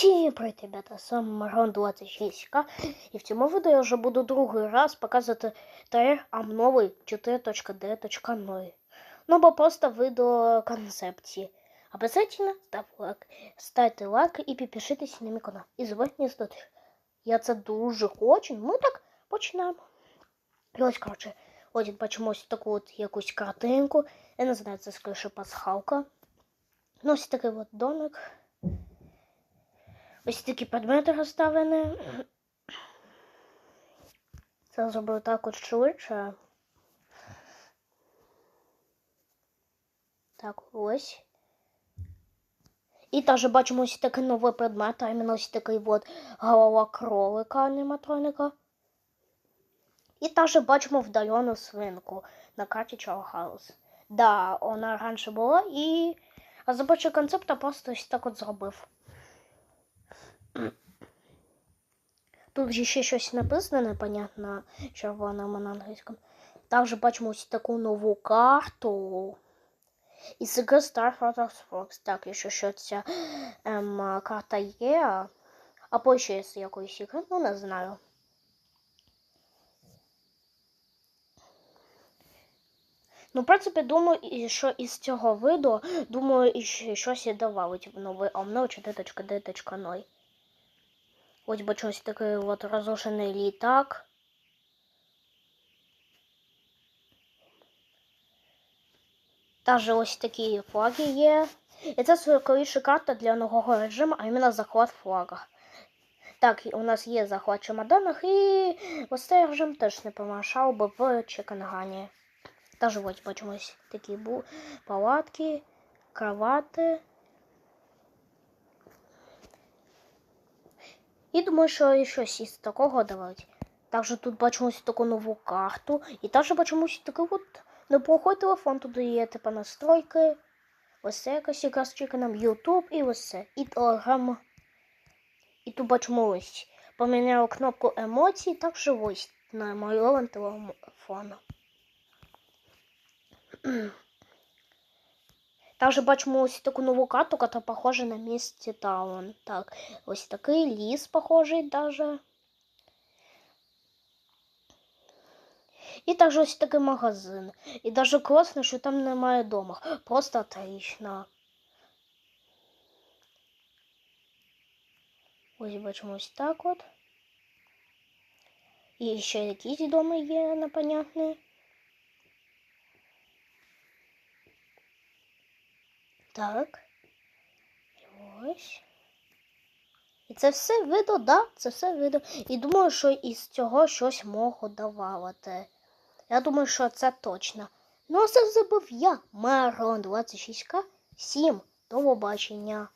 Всім привіт, ребята, з вами Марон 26К і в цьому відео я вже буду другий раз показувати тр новий 4.9.0. Ну, бо просто відео концепції. Обязательно ставте лайк, ставте лайк і підпишитесь на мій канал. І звать не здати. Я це дуже хочу, ну так починаємо. І ось, коротше, ось бачимо таку от якусь картинку. Я не знаю, це скоріше пасхалка. Ну, ось такий от домик. Ось такі предмети розставлені. Це зробив так от швидше. Так, ось. І теж бачимо ось такий новий предмет, а іменно ось такий от голова кролика аніматроника. І теж бачимо вдалену свинку на карті Чалхаус. Да, вона раніше була і розробочий концепт просто ось так от зробив. Тут же ще щось написано, непонятно червоним на англійському. Також бачимо ось таку нову карту. І з Star Fox Fox. Так, якщо що ця ем, карта є. Або ще з якоїсь ігри, ну не знаю. Ну, в принципі, думаю, що із цього виду, думаю, і щось і добавить в новий Omno 4.9.0. Ось бачу ось такий от розрушений літак. Також ось такі флаги є. І це скоріше карта для нового режиму, а іменно захват флага. Так, у нас є захват чемоданах і ось цей режим теж не помішав би в Чекангані. Також ось бачимо такі палатки, кровати. І думаю, що щось із такого давати. Також тут бачимо ось таку нову карту. І також бачимо ось такий от неплохой телефон. Тут є типу настройки. Ось це якась яка з чеканом YouTube і ось це. І Telegram. І тут бачимо ось. Поміняли кнопку емоцій, також ось намальований телефон. Також бачимо ось таку нову карту, яка похожа на місті Таун. Так, ось такий ліс похожий даже. І також ось такий магазин. І даже класно, що там немає дома. Просто отлично. Ось бачимо ось так от. І ще якісь доми є непонятні. Так. І ось. І це все видно, да, це все видно. І думаю, що із цього щось можу давати. Я думаю, що це точно. Ну, а це забув я, Марон 26К. Всім до побачення.